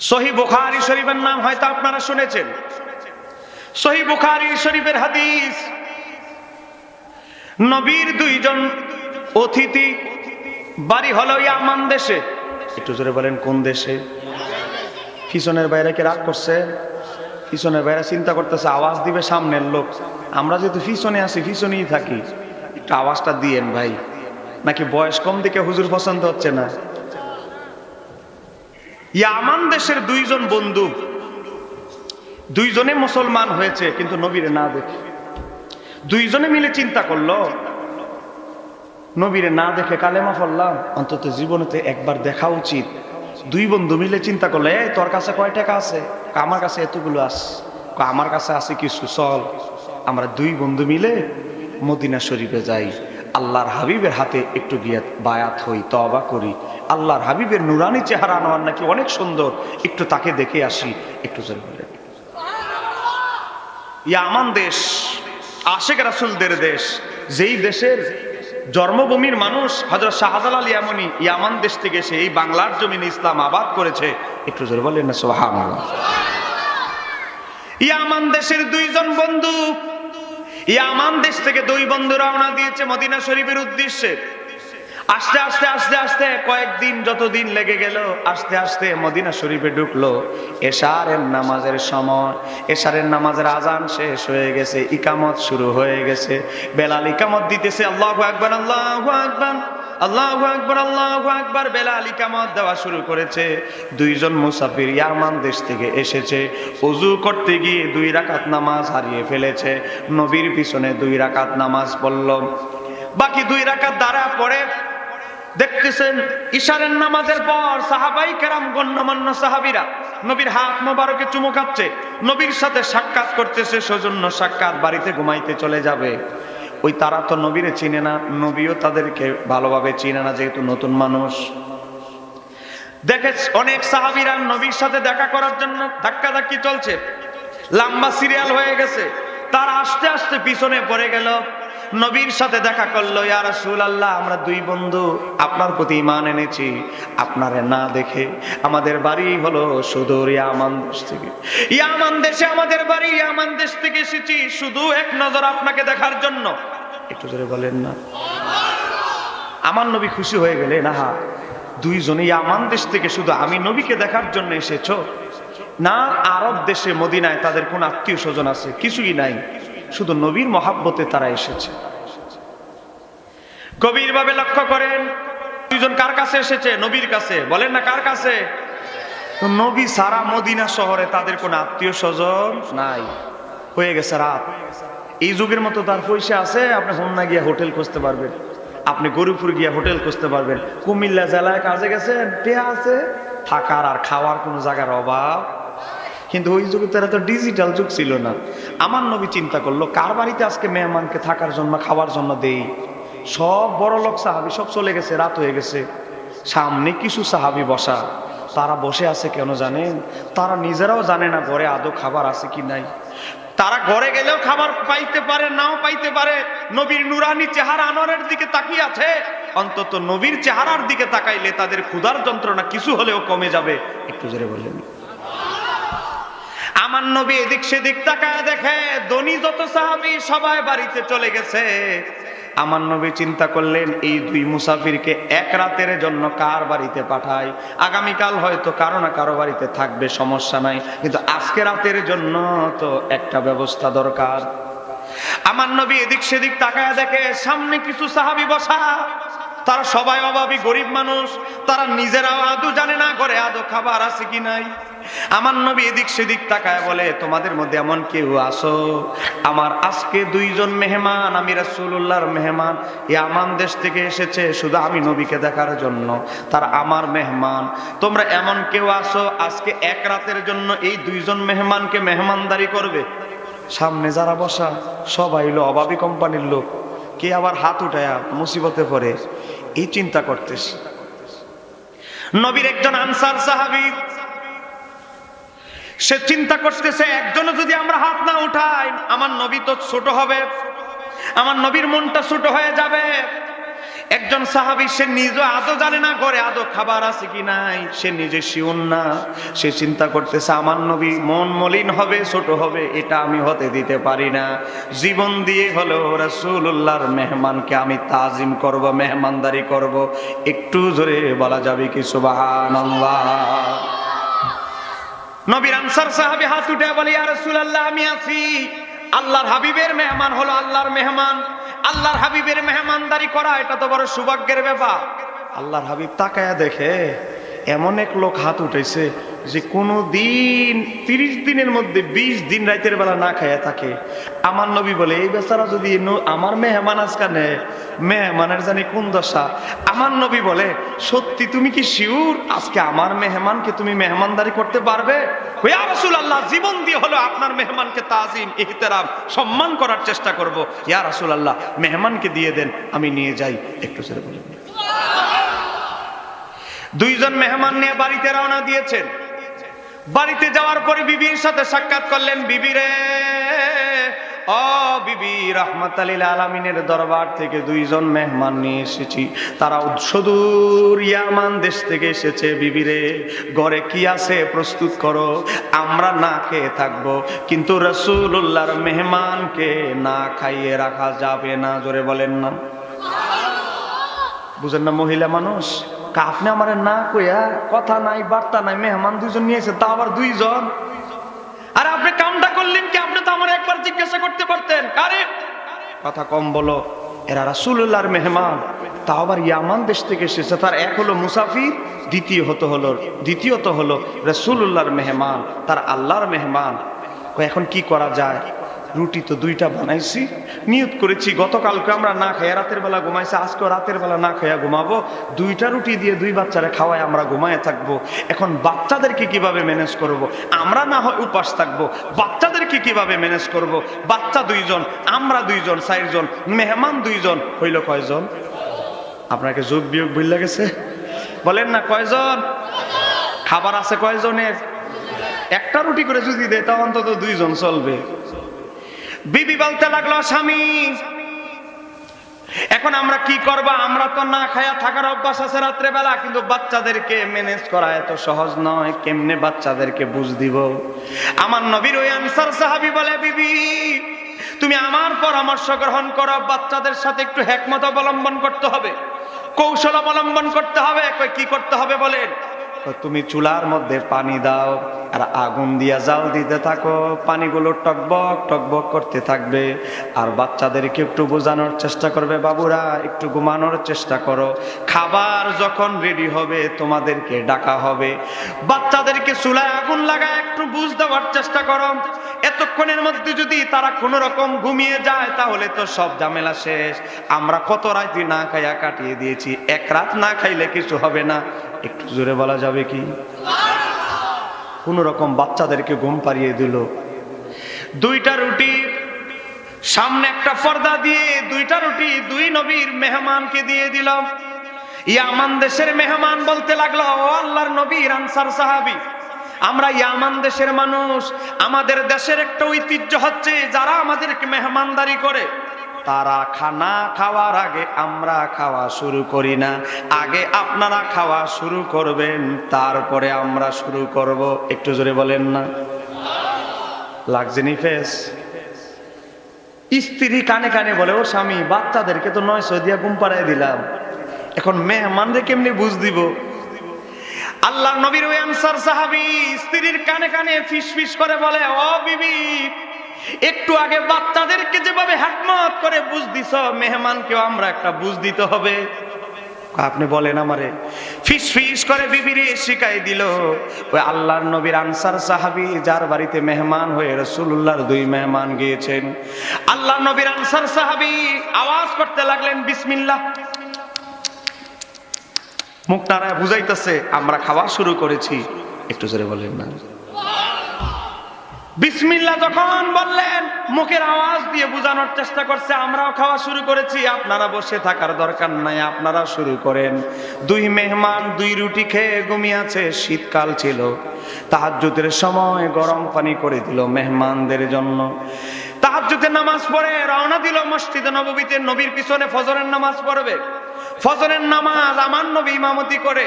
সহি বুখারি শরীফের নাম হয়তো আপনারা শুনেছেন। সহি বুখারি শরীফের হাদিস, নবীর দুইজন অতিথি বাড়ি হলো ইয়ামান দেশে। একটু জোরে বলেন, কোন দেশে? পিছনের বাইরে কে রাগ করছে? পিছনের বাইরে চিন্তা করতেছে, আওয়াজ দিবে সামনের লোক। আমরা যেহেতু পিছনে আসি পিছনেই থাকি। একটু আওয়াজটা দিয়েন ভাই। নাকি বয়স কম দিকে হুজুর পছন্দ হচ্ছে না? ইয়ামান দেশের দুইজন বন্ধু। দুইজনে মুসলমান হয়েছে, কিন্তু নবীরে না দেখে। দুইজনে মিলে চিন্তা করল, নবীরে না দেখে কালেমা পড়লাম, অন্তত জীবনেতে একবার দেখা উচিত। দুই বন্ধু মিলে চিন্তা করল, এই, তোর কাছে কয় টাকা আছে? আমার কাছে এতগুলো আস আমার কাছে আছে কিছু, চল। আমরা দুই বন্ধু মিলে মদিনা শরীফে যাই। আল্লাহর হাবিবের হাতে একটু গিয়ে বায়াত হই তবা করি। আল্লাহর হাবিবের নুরানি চেহারা আনোয়ার নাকি অনেক সুন্দর। একটু তাকে দেখে আসি, একটু ইয়ামান দেশ, আশেক রাসুলদের দেশ, যেই দেশের জন্মভূমির মানুষ হজরত শাহজালাল ইয়ামনি ইয়ামান দেশ থেকে এসে এই বাংলার জমিনে ইসলাম আবাদ করেছে, একটু জোরে বলেন না সোহান ইয়ামান দেশের দুইজন বন্ধু ইয়ামান দেশ থেকে দুই বন্ধু রওনা দিয়েছে মদিনা শরীফের উদ্দেশ্যে। আস্তে আস্তে আস্তে আস্তে কয়েকদিন যতদিন লেগে গেল, আস্তে আস্তে মদিনা শরীফে ঢুকলো। এশারের নামাজের সময়, এশারের নামাজের আজান শেষ হয়ে গেছে, ইকামত শুরু হয়ে গেছে। বেলাল ইকামত দিতেছে, আল্লাহ আকবার আল্লাহ আকবার আল্লাহ আকবার আল্লাহ আকবার, বেলাল ইকামত দেওয়া শুরু করেছে। দুইজন মুসাফির ইয়ামান দেশ থেকে এসেছে, উজু করতে গিয়ে দুই রাকাত নামাজ হারিয়ে ফেলেছে। নবীর পিছনে দুই রাকাত নামাজ পড়ল। বাকি দুই রাকাত দ্বারা পড়ে দেখতেছেন ইশারের নামাজের পর সাহাবাই কেরাম, গণ্যমান্য সাহাবিরা নবীর হাত মোবারকে চুমু খাচ্ছে, নবীর সাথে সাক্ষাৎ করতেছে, সৌজন্য সাক্ষাৎ বাড়িতে ঘুমাইতে চলে যাবে। ওই তারা তো নবীরে চিনে না, নবীও তাদেরকে ভালোভাবে চিনে না, যেহেতু নতুন মানুষ। দেখে অনেক সাহাবিরা নবীর সাথে দেখা করার জন্য ধাক্কা ধাক্কি চলছে। লম্বা সিরিয়াল হয়ে গেছে। তার আস্তে আস্তে পিছনে পড়ে গেল। নবীর সাথে দেখা করল, ইয়া রাসূলুল্লাহ, আমরা দুই বন্ধু, আপনার প্রতি ইমান এনেছি। আপনারে না দেখে আমাদের বাড়ি হলো সুদূর ইয়ামান দেশ থেকে। ইয়ামান দেশে আমাদের বাড়ি, ইয়ামান দেশ থেকে এসেছি। শুধু এক নজর আপনাকে দেখার জন্য। একটু জোরে বলেন না। আমার নবী খুশি হয়ে গেলে না দুইজনে ইয়ামান দেশ থেকে শুধু আমি নবীকে দেখার জন্য এসেছ? না, আরব দেশে, মদিনায় তাদের কোন আত্মীয় স্বজন আছে? কিছুই নাই। শুধু নবীর মহাব্বতে তারা এসেছে। গভীর ভাবে লক্ষ্য করেন, দুইজন কার কাছে এসেছে? নবীর কাছে। বলেন না কার কাছে? নবী সারা মদিনা শহরে তাদের কোন আত্মীয় স্বজন নাই। হয়ে গেছে রাত। এই যুগের মতো তার পয়সা আছে, আপনি হোমনা গিয়ে হোটেল খুঁজতে পারবেন। আপনি গরিপুর গিয়ে হোটেল খুঁজতে পারবেন। কুমিল্লা জেলায় কাজে গেছেন টেয়া আছে, থাকার আর খাওয়ার কোনো জায়গার অভাব কিন্তু ওই যুগে তারা তো ডিজিটাল যুগ ছিল না। আমার নবী চিন্তা করল, কার বাড়িতে আজকে মেহমানকে থাকার জন্য, খাওয়ার জন্য দেই? সব বড় লোক সাহাবি সব চলে গেছে, রাত হয়ে গেছে। সামনে কিছু সাহাবি বসা। তারা বসে আছে কেন জানেন? তারা নিজেরাও জানে না ঘরে আদৌ খাবার আছে কি নাই। তারা ঘরে গেলেও খাবার পাইতে পারে, নাও পাইতে পারে। নবীর নুরানি চেহারা আনোয়ারের দিকে তাকিয়ে আছে। অন্তত নবীর চেহারার দিকে তাকাইলে তাদের ক্ষুধার যন্ত্রণা কিছু হলেও কমে যাবে। একটু জোরে বললেন। আমার নবী এদিক সেদিক তাকায় দেখে, ধনী যত সাহাবি সবাই বাড়িতে চলে গেছে। আমার নবী চিন্তা করলেন, এই দুই মুসাফিরকে এক রাতের জন্য কার বাড়িতে পাঠায়? আগামীকাল হয়তো কারও না কারও বাড়িতে থাকবে, সমস্যা নাই। কিন্তু আজকে রাতের জন্য তো একটা ব্যবস্থা দরকার। আমার নবী এদিক সেদিক তাকায় দেখে, সামনে কিছু সাহাবি বসা। তারা সবাই অভাবী, গরিব মানুষ। তারা নিজেরাও আদৌ জানে না করে আদৌ খাবার আছে কি নাই। আমার নবী এদিক সেদিক তাকায় বলে, তোমাদের মধ্যে এমন কেউ আসো আমার আজকে দুইজন মেহমান, আমি রাসূলুল্লাহর মেহমান। এই আমান দেশ থেকে এসেছে, শুধু আমি নবীকে দেখার জন্য। তার আমার মেহমান। তোমরা এমন কেউ আসো আজকে এক রাতের জন্য এই দুইজন মেহমানকে মেহমানদারি করবে? সামনে যারা বসা, সবাই হলো অভাবী কোম্পানির লোক। কে আবার হাত উঠায়া মুসিবতে পড়ে? এই চিন্তা করতেছি। নবীর একজন আনসার সাহাবি, সে চিন্তা করতেছে, একজনও যদি আমরা হাত না উঠাই, আমার নবী তো ছোট হবে, আমার নবীর মনটা ছোট হয়ে যাবে। একজন সাহাবি, সে নিজে আদৌ জানে না করে আদৌ খাবার আছে কি নাই, সে নিজে শিউন না। সে চিন্তা করতেছে, আমার নবী মন মলিন হবে, ছোট হবে, এটা আমি হতে দিতে পারি না। জীবন দিয়ে হলো রাসূলুল্লাহর মেহমানকে আমি তাজিম করব, মেহমানদারি করব। একটু জোরে বলা যাবে কি, সুবহানাল্লাহ। নবীর আনসার সাহাবী হাত উঠে বলে, ইয়া রাসূলুল্লাহ, আমি আছি। আল্লাহর হাবিবের মেহমান হলো আল্লাহর মেহমান। আল্লাহর হাবিবের মেহমানদারি করা, এটা তো বড় সৌভাগ্যের ব্যাপার। আল্লাহর হাবিব তাকায়া দেখে, এমন এক লোক হাত উঠেছে যে কোনো দিন, তিরিশ দিনের মধ্যে বিশ দিন রাতের বেলা না খায়া থাকে। আমার নবী বলে, এই বেচারা যদি আমার মেহমান আজকা নেয় মেহমানের জানি কোন দশা? আমার নবী বলে, সত্যি তুমি কি শিউর? আজকে আমার মেহমানকে তুমি মেহমানদারি করতে পারবে? রাসূলুল্লাহ, জীবন দিয়ে হলো আপনার মেহমানকে তাজিম, ইহতেরাম, সম্মান করার চেষ্টা করব। ইয়া রাসূলুল্লাহ, মেহমানকে দিয়ে দেন, আমি নিয়ে যাই। একটু ছেড়ে বলুন। দুইজন মেহমান নিয়ে বাড়িতে রওনা দিয়েছেন। বাড়িতে যাওয়ার পরে বিবির সাথে সাক্ষাৎ করলেন, বিবি রে, ও বিবি রহমত আলীল আলমিনের দরবার থেকে দুইজন মেহমান নিয়ে এসেছি। তারা সুদূর ইয়ামান দেশ থেকে এসেছে, বিবি রে, ঘরে কি আছে প্রস্তুত করো, আমরা না খেয়ে থাকব, কিন্তু রসুল্লাহর মেহমানকে না খাইয়ে রাখা যাবে না। জোরে বলেন না। বুঝেন না মহিলা মানুষ? আপনি আমার না কইয়া কথা নাই, বার্তা নাই, মেহমান দুইজন নিয়েছে তা আবার দুইজন? আর আপনি কামটা করলেন কি? আপনি তো আমার একবার জিজ্ঞাসা করতে পারতেন। কথা কম বলো, এরা রাসূলুল্লাহর মেহমান। তা আবার ইয়ামান দেশ থেকে এসেছে, তার এক হলো মুসাফির, দ্বিতীয় হতো হলো, দ্বিতীয়ত হলো রাসূলুল্লাহর মেহমান, তার আল্লাহর মেহমান। এখন কি করা যায়? রুটি তো দুইটা বানাইছি, নিয়ত করেছি, গতকালকে আমরা না খাইয়া রাতের বেলা ঘুমাইছি, আজকেও রাতের বেলা না খাইয়া ঘুমাবো, দুইটা রুটি দিয়ে দুই বাচ্চারা খাওয়ায় আমরা ঘুমায় থাকব। এখন বাচ্চাদেরকে কীভাবে ম্যানেজ করব। আমরা না হয় উপাস থাকব, বাচ্চাদেরকে কীভাবে ম্যানেজ করব। বাচ্চা দুইজন, আমরা দুইজন, চারজন, মেহমান দুইজন, হইল কয়জন? আপনাকে যোগ বিয়োগ ভুল গেছে বলেন না, কয়জন? খাবার আছে কয়জনের? একটা রুটি করে যদি দেয় তা অন্তত দুইজন চলবে। বিবি বলতে লাগল, স্বামী, এখন আমরা কি করব? আমরা তো না খায়া থাকার অভ্যাস আছে রাত্রে বেলা কিন্তু বাচ্চাদেরকে ম্যানেজ করা এত সহজ নয়। কেমনে বাচ্চাদেরকে বুঝ দিব? আমার নবীর ওই আনসার সাহাবি বলে, বিবি, তুমি আমার পরামর্শ গ্রহণ করো, বাচ্চাদের সাথে একটু হেকমত অবলম্বন করতে হবে, কৌশল অবলম্বন করতে হবে। কি করতে হবে বলেন? তুমি চুলার মধ্যে পানি দাও আর আগুন দিয়া জাল দিতে থাকো। পানিগুলো টকবক টকবক করতে থাকবে। আর বাচ্চাদেরকে একটু বোঝানোর চেষ্টা করবে, বাবুরা, একটু ঘুমানোর চেষ্টা করো। খাবার যখন রেডি হবে, তোমাদেরকে ডাকা হবে। বাচ্চাদেরকে চুলায় আগুন লাগায় একটু বুঝ দেওয়ার চেষ্টা করো। এতক্ষণের মধ্যে যদি তারা কোনো রকম ঘুমিয়ে যায়, তাহলে তো সব ঝামেলা শেষ। আমরা কত রাতি না খাইয়া কাটিয়ে দিয়েছি। এক রাত না খাইলে কিছু হবে না। একটু জোরে বলা যাবে কি? কোন রকম বাচ্চাদেরকে ঘুম পাড়িয়ে দিল। দুইটা রুটি, সামনে একটা পর্দা দিয়ে দুইটা রুটি দুই নবীর মেহমানকে দিয়ে দিলাম ইয়ামান দেশের মেহমান বলতে লাগল, ও আল্লাহর নবীর আনসার সাহাবি আমরা ইয়ামান দেশের মানুষ, আমাদের দেশের একটা ঐতিহ্য হচ্ছে যারা আমাদেরকে মেহমানদারি করে, তারা খানা খাওয়ার আগে আমরা খাওয়া শুরু করি না, আগে আপনারা খাওয়া শুরু করবেন, তারপরে আমরা শুরু করব। একটু জোরে বলেন না। লাগছে ফেস? স্ত্রী কানে কানে বলে, ও স্বামী, বাচ্চাদেরকে তো নয় দিয়া গুম পাড়ায় দিলাম। এখন মেহমানদের কেমনি বুঝ দিব? আল্লাহ নবীর ওই আনসার সাহাবি স্ত্রীর কানে কানে ফিস ফিস করে বলে, ও বিবি, একটু আগে বাচ্চাদেরকে যেভাবে হ্যাকমত করে বুঝ দিছ, মেহমানকেও আমরা একটা বুঝ দিতে হবে। আপনি বলেন আমারে। ফিস ফিস করে বিবিরে শিখাই দিল। ওই আল্লাহর নবীর আনসার সাহাবি, যার বাড়িতে মেহমান হয়ে রসুল্লাহর দুই মেহমান গিয়েছেন। আল্লাহ নবীর আনসার সাহাবি আওয়াজ করতে লাগলেন, বিসমিল্লাহ। মুখ নারায় বুঝাইতেছে, আমরা খাওয়া শুরু করেছি। একটু জোরে বলেন না। বিসমিল্লা যখন বললেন, মুখের আওয়াজ দিয়ে বোঝানোর চেষ্টা করছে, আমরাও খাওয়া শুরু করেছি, আপনারা বসে থাকার দরকার নাই, আপনারা শুরু করেন। দুই মেহমান, দুই রুটি খেয়ে ঘুমিয়েছে শীতকাল ছিল। তাহাজ্জুদের সময় গরম পানি করে দিল মেহমানদের জন্য। তাহাজ্জুদের নামাজ পড়ে রওনা দিল মসজিদে নববীতে, নবীর পিছনে ফজরের নামাজ পড়বে। ফজরের নামাজ আমার নবী ইমামতি করে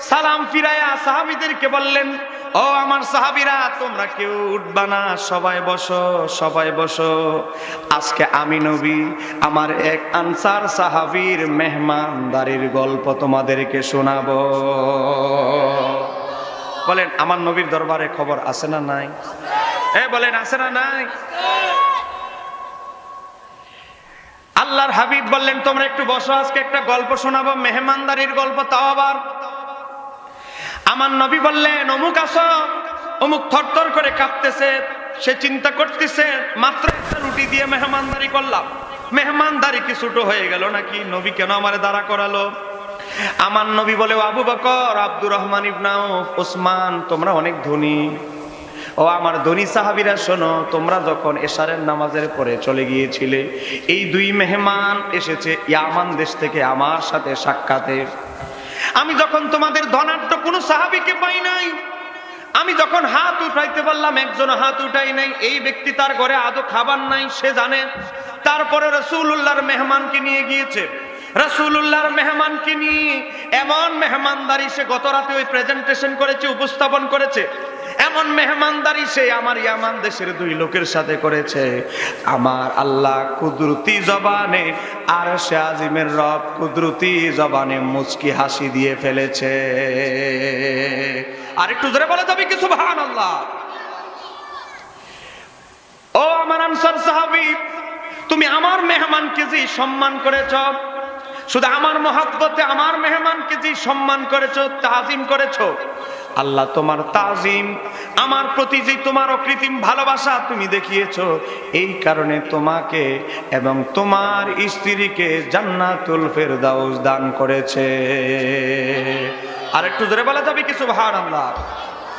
সালাম ফিরায়া সাহাবিদেরকে বললেন, ও আমার সাহাবিরা, তোমরা কেউ উঠবা না, সবাই বসো সবাই বসো। আজকে আমি নবী, আমার এক আনসার সাহাবীর মেহমানদারির গল্প তোমাদেরকে শোনাবো। বলেন, আমার নবীর দরবারে খবর আছে না নাই? এ, বলেন, আছে না নাই? আল্লাহর হাবিব বললেন, তোমরা একটু বসো, আজকে একটা গল্প শোনাবো, মেহমানদারির গল্প, তাও আবার। আমার নবী বললেন, অমুক আসো, অমুক থরথর করে কাঁপতেছে, সে চিন্তা করতেছে, মাত্র একটা রুটি দিয়ে মেহমানদারি করলাম। মেহমানদারি কি ছোট হয়ে গেল নাকি? নবী কেন আমার দাঁড়া করালো? আমার নবী বলে, আবু বকর, আব্দুর রহমান ইবনাও ওসমান, তোমরা অনেক ধনী। ও আমার ধনী সাহাবিরা, শোনো, তোমরা যখন এশারের নামাজের পরে চলে গিয়েছিলে, এই দুই মেহমান এসেছে ইয়ামান দেশ থেকে আমার সাথে সাক্ষাতে। আমি যখন তোমাদের ধনাঢ্য কোনো সাহাবিকে পাই নাই, আমি যখন হাত উঠাইতে পারলাম, একজন হাত উঠাই নাই, এই ব্যক্তি তার ঘরে আদৌ খাবার নাই, সে জানে। তারপরে রসুল্লাহর মেহমানকে নিয়ে গিয়েছে। রসুল্লাহর মেহমানকে নিয়ে এমন মেহমানদারি সে গত রাতে ওই প্রেজেন্টেশন করেছে, উপস্থাপন করেছে। এমন মেহমানদারি সে আমার ইয়ামান দেশের দুই লোকের সাথে করেছে। আমার আল্লাহ কুদরতি জবানে আর সে আজিমের রব কুদরতি জবানে মুচকি হাসি দিয়ে ফেলেছে। আর একটু জোরে বলে যাবে কিছু ভান আল্লাহ ও আমার আনসার সাহাবি, তুমি আমার মেহমানকে যে সম্মান করেছ, শুধু আমার মহাব্বতে আমার মেহমানকে যে সম্মান করেছ, তাজিম করেছ আল্লাহ তোমার তাজিম, আমার প্রতি যে তোমার অকৃত্রিম ভালোবাসা তুমি দেখিয়েছ, এই কারণে তোমাকে এবং তোমার স্ত্রীকে জান্নাতুল ফেরদাউস দান করেছে। আর একটু জোরে বলা যাবে কিছু ভার আল্লাহ